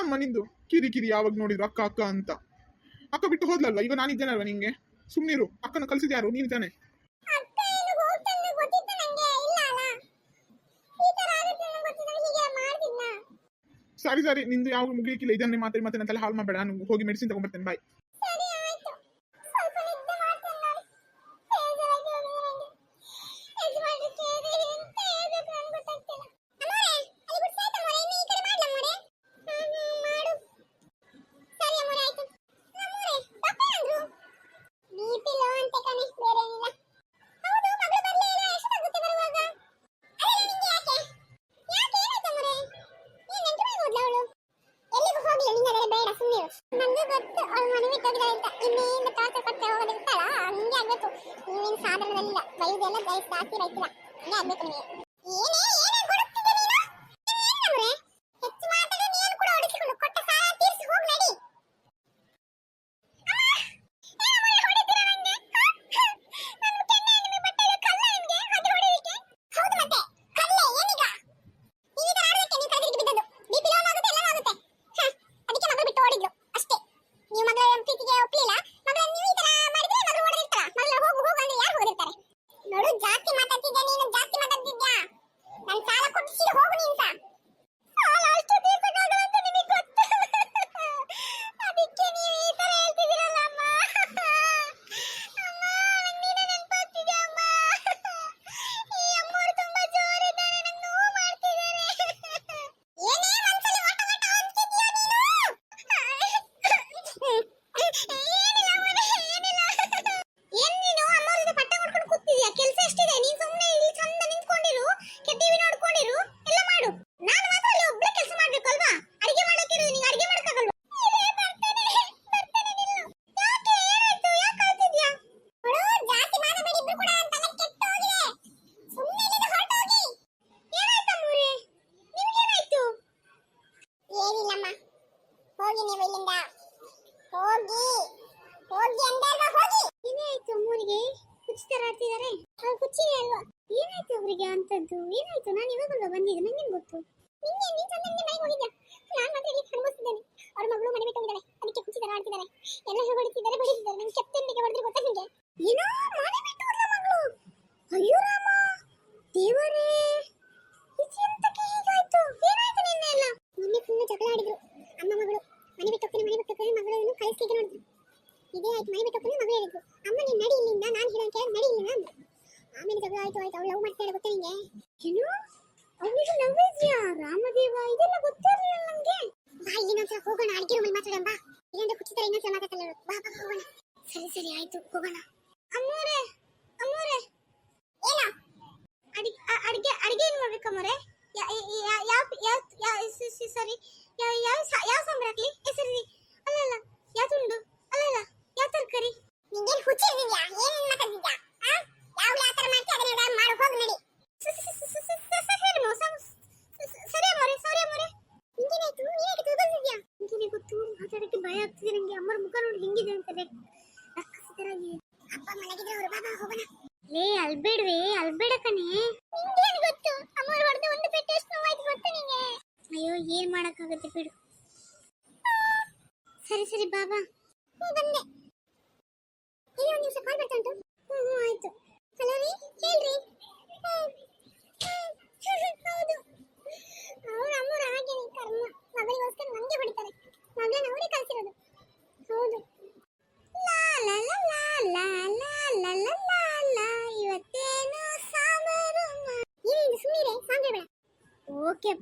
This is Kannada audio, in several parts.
ಏನಮ್ಮ ನಿಂದು ಕಿರಿ ಕಿರಿ ಯಾವಾಗ ನೋಡಿದ್ರು ಅಕ್ಕ ಅಕ್ಕ ಅಂತ. ಅಕ್ಕ ಬಿಟ್ಟು ಹೋದ್ಲಲ್ಲ ಈಗ ನಾನಿದ್ದೇನಲ್ವ ನಿಂಗೆ? ಸುಮ್ನಿರು ಅಕ್ಕನ ಕಲ್ಸಿದ್ಯಾರು ನೀನು ತಾನೆ. ಸರಿ ಸರಿ ನಿಂದು ಯಾವ ಮುಗಿಲಿಕ್ಕಿಲ್ಲ ಇದನ್ನೇ ಮಾತ್ರ ಮತ್ತೆ ನನ್ನ ತಲೆ ಹಾಳು ಮಾಡಬೇಡ. ನಾನು ಹೋಗಿ ಮೆಡಿಸಿನ್ ತಗೊಂಡ್ಬರ್ತೇನೆ ಬಾಯ್ ಬೇಕು ನೀವು ಹಿಂಗೆ ಸಾಧಾರಣದಲ್ಲಿಲ್ಲ ಬೈದೆಲ್ಲ ಗೈಸ್ ಜಾಸ್ತಿ ಬೈತಿಲ್ಲ ಹಂಗೆ ಆಗ್ಬೇಕು ನಿಮಗೆ. ಏನು ಅಂತದ್ದು. ಏನಾಯ್ತು? ನಾನು ಇವಾಗ ಬಂದಿದ್ದೆ? ನಂಗೇನು ಗೊತ್ತು? ನಿನ್ನೆ ನೀನ್ ಚಂದ ನಿನ್ನೆ ಮನೆಗೆ ಹೋಗಿದ್ದೆ ನಾನು ಮಾತ್ರ ಇಲ್ಲಿ ಅನುಭವಿಸಿದ್ದೇನೆ ಅವ್ರ ಮಗಳು ಮನೆ ಬಿಟ್ಟು ಹೋಗಿದ್ದಾಳೆ. ಅದಕ್ಕೆ ತರ ಆಡ್ತಿದ್ದಾರೆ. ಎಲ್ಲ ಹೊಡಿತಿದ್ದಾರೆ ಬಡಿತಿದ್ದಾರೆ ನಂಗೆ ಕೆಪ್ಟನ್ಗೆ ಹೊಡೆದ್ರೆ ಗೊತ್ತಾ ನಿಮಗೆ ಏನೋ ಮನೆ ಬಿಟ್ಟು ಹೋದ್ಲ ಮಗಳು. ಅಯ್ಯೋ ರಾಮ. ದೇವರೇ. ಇದೆಂತಕ್ಕೆ ಹೀಗಾಯ್ತು? ಏನಾಯ್ತು ನಿನ್ನೆ ಎಲ್ಲ? ನಿನ್ನೆ ಫುಲ್ ಜಗಳ ಆಡಿದ್ರು. ಅಮ್ಮ ಮಗಳು ಮನೆ ಬಿಟ್ಟು ಹೋಗ್ತೀನಿ, ಮನೆ ಬಿಟ್ಟು ಹೋಗ್ತೀನಿ. ಮಗಳನ್ನು ಕಳಿಸ್ಲಿಕ್ಕೆ ನೋಡಿದ್ರು. ಇದೇ ಆಯ್ತು, ಮನೆ ಬಿಟ್ಟು ಹೋಗ್ತೀನಿ ಮಗಳು ಹೇಳಿದ್ರು. ಅಮ್ಮ ನೀನು ನಡಿ ಇಲ್ಲಿಂದ, ನಾನು ಹೇಳೋಕೆ ನಡಿ ಇಲ್ಲಿಂದ ಆಮೇಲೆ ಜಗಳ ಆಯ್ತು ಆಯ್ತು. ಅವಳು ಲವ್ ಮಾಡ್ತಾಳೆ ಗೊತ್ತಾ ನಿಂಗೆ? ಏನು? ಅವನಿಗೆ ಲವ್ ಇದೆಯಾ ರಾಮದೇವ, ಇದೆಲ್ಲ ಗೊತ್ತಿರಲಿಲ್ಲ ನಮ್ಗೆ ಬಾ ಇನ್ನೊಂದ್ಸಲ ಹೋಗೋಣ, ಅಡಿಗೆ ರೂಮಲ್ಲಿ ಮಾತಾಡೋಣ, ಬಾ. ಇಲ್ಲಾಂದ್ರೆ ಕುಚ್ಚಿತಾರೆ ಇನ್ನೊಂದ್ಸಲ ಮಾತಾಡ್ತಾಳೆ ಅವ್ಳು. ಬಾ ಬಾ, ಹೋಗೋಣ. ಸರಿ ಸರಿ, ಆಯ್ತು, ಹೋಗೋಣ. ಅಮ್ಮೋರೆ ಅಮ್ಮೋರೆ. ಏನ ಅಡಿಗೆ ಅಡಿಗೆ ಅಡಿಗೆ ಏನು ಯಾ ಯಾವ ಯಾವ ಸರಿ ಯಾವ ಯಾವ ಸಾಂಬಾರ್ ಹಾಕ್ಲಿ? ಹೆಸರಿ ಅಲ್ಲಲ್ಲ ಅಲ್ಲ ಅಲ್ಲ. ಯಾವ ತುಂಡು? ಅಲ್ಲ ಅಲ್ಲ. ಯಾವ ತರಕಾರಿ? ನಿಂಗೇನು ಹುಚ್ಚಿದ್ಯಾ ಏನೇನು ಮಾತಾಡ್ತಿದ್ಯಾ? ಯಾವ ಯಾವ ತರ ಮಾಡ್ತೀಯ ಅದನ್ನ ಮಾಡು ಹೋಗಿ ನಡಿ ಮಾತಾಡಕ್ಕೆ ಭಯ ಆಗ್ತಿದೆ ನಂಗೆ ಅಮ್ಮರ ಮುಖ ನೋಡಿ ಹೆಂಗಿದೆ ಅಂತಾರೆ ಅಪ್ಪ ಮಲಗಿದ್ರೆ ಅವರು ಬಾಬಾ ಹೋಗೋಣ ಲೇ ಗೊತ್ತು ಅಮ್ಮರು ಹೊಡೆದ ಒಂದು ಪೆಟ್ಟು ಎಷ್ಟು ನೋವಾಯ್ತು ಗೊತ್ತಾ ನಿಂಗೆ ಅಯ್ಯೋ ಏನ್ ಮಾಡಕ್ಕಾಗತ್ತೆ ಬಿಡು ಸರಿ ಸರಿ ಬಾಬಾ ಬಂದೆ ಇಲ್ಲಿ ಒಂದು ನಿಮಿಷ ಕಾಲ್ ಬರ್ತಾ ಉಂಟು ಹ್ಞೂ ಹ್ಞೂ ಆಯ್ತು ಓಕೆ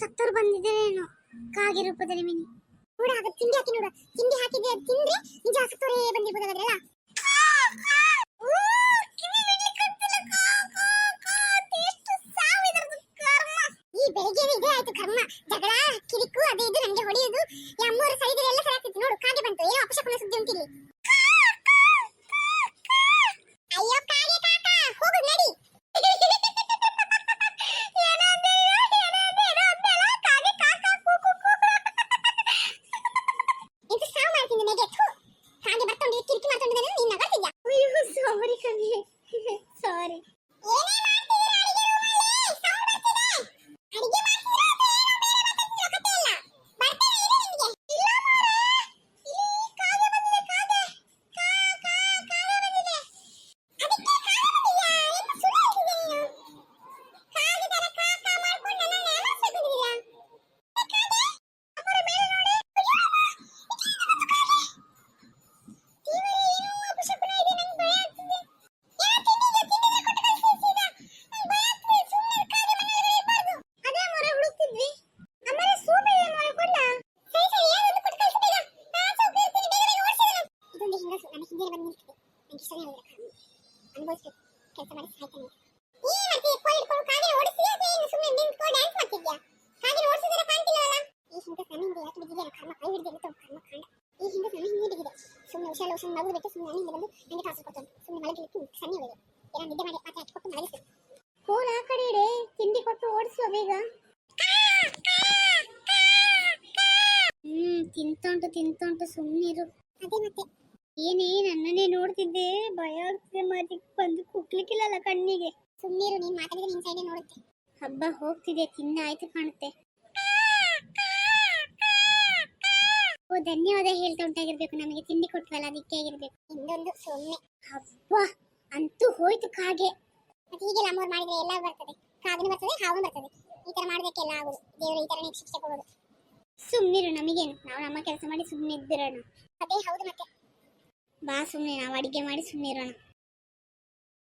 ಸತ್ತೋರು ಬಂದಿದ್ದೇನೇನೋ ಕಾಗೆ ರೂಪದಲ್ಲಿ ಮಿನಿ ನೋಡ ತಿಂಡಿ ಹಾಕಿ ನೋಡ ತಿಂಡಿ ಹಾಕಿದ್ರೆ ತಿಂದ್ರೆ ನಿಜ ಸತ್ತೋರೇ ಬೆಳಿಗ್ಗೆ ಇದೆ ಆಯ್ತು ಕರ್ಮ. ಜಗಳ, ಕಿರಿಕು, ಅದು ಇದು ನನಗೆ ಹೊಡೆಯೋದು. ಅಮ್ಮೋರು ಸೈಡ್ ಎಲ್ಲ ಸರಿ ನೋಡು, ಕಾಗೆ ಬಂತು. ಏನೋ ಅಪಶಕುನ ಸುದ್ದಿ ಉಂಟಿಲ್ಲಿ ಅಯ್ಯೋ, ಕಾಗೆ ಹೋಗು, ನಡಿ. ಕಾಗೆ ಕಿರಿಕಿ ಅಯ್ಯೋ ಸಾರಿ ಸಾರಿ ಏನ್ ಮಾಡ್ತೀಯ ಕೋಲ್ ಹಿಡ್ಕೊಂಡು ಸುಮ್ಮನೆ ಡ್ಯಾನ್ಸ್ ಕಾಣ್ತಿಲ್ಲವಲ್ಲ ಈ ಕರ್ಮ ಕೈ ಕರ್ಮ ಈ ಹಿಂದೆ ಹಿಂದೆ ಸುಮ್ಮನೆ ಸುಮ್ಮನೆ ಬಂದು ಸುಮ್ಮನೆ ಮಾಡಿ ತಿಂಡಿ ಕೊಟ್ಟು ಓಡಿಸುವ ಬೇಗ ಹ್ಮ್, ತಿಂತುಂಟು ತಿಂತುಂಟು ಸುಮ್ಮನಿರು ಅದೇ ಮತ್ತೆ. ಏನೇ, ನನ್ನನ್ನೇ ನೋಡ್ತಿದ್ದೆ. ಭಯ ಆಗ್ತಿದೆ ಮತ್ತೆ ಬಂದು ಕುಕ್ಲಿಕ್ಕಿಲ್ಲಲ್ಲ ಕಣ್ಣಿಗೆ. ಸುಮ್ಮನಿರು ನೀನ್ ಮಾತಾಡಿದ್ರೆ ನಿನ್ ಸೈಡೇ ನೋಡುತ್ತೆ. ಹಬ್ಬ ಹೋಗ್ತಿದೆ ತಿನ್ನ ಆಯ್ತು ಕಾಣುತ್ತೆ. ಓ, ಧನ್ಯವಾದ ಹೇಳ್ತಾ ಉಂಟಾಗಿರ್ಬೇಕು. ನಮಗೆ ತಿಂಡಿ ಕೊಟ್ವಲ್ಲ, ಅದಕ್ಕೆ ಆಗಿರ್ಬೇಕು. ಇನ್ನೊಂದು ಸೊನ್ನೆ. ಹಬ್ಬ ಅಂತೂ ಹೋಯ್ತು ಕಾಗೆ. ಮತ್ತೆ ಹೀಗೆಲ್ಲ ಮಾಡಿದ್ರೆ ಎಲ್ಲ ಬರ್ತದೆ. ಕಾಗೆ ಬರ್ತದೆ, ಹಾವು ಬರ್ತದೆ. ಈ ತರ ಮಾಡೋದಕ್ಕೆಲ್ಲ ಆಗುದು. ದೇವರು ಈ ತರ ಶಿಕ್ಷೆ ಕೊಡೋದು. ಸುಮ್ಮನಿರು ನಮಗೇನು. ನಾವು ನಮ್ಮ ಕೆಲಸ ಮಾಡಿ ಸುಮ್ಮನೆ ಇದ್ದಿರೋಣ ಅದೇ ಹೌದು ಮತ್ತೆ. ಬಾ ಸುಮ್ಮನೆ ನಾವು ಅಡಿಗೆ ಮಾಡಿ ಸುಮ್ಮನೆ ಇರೋಣ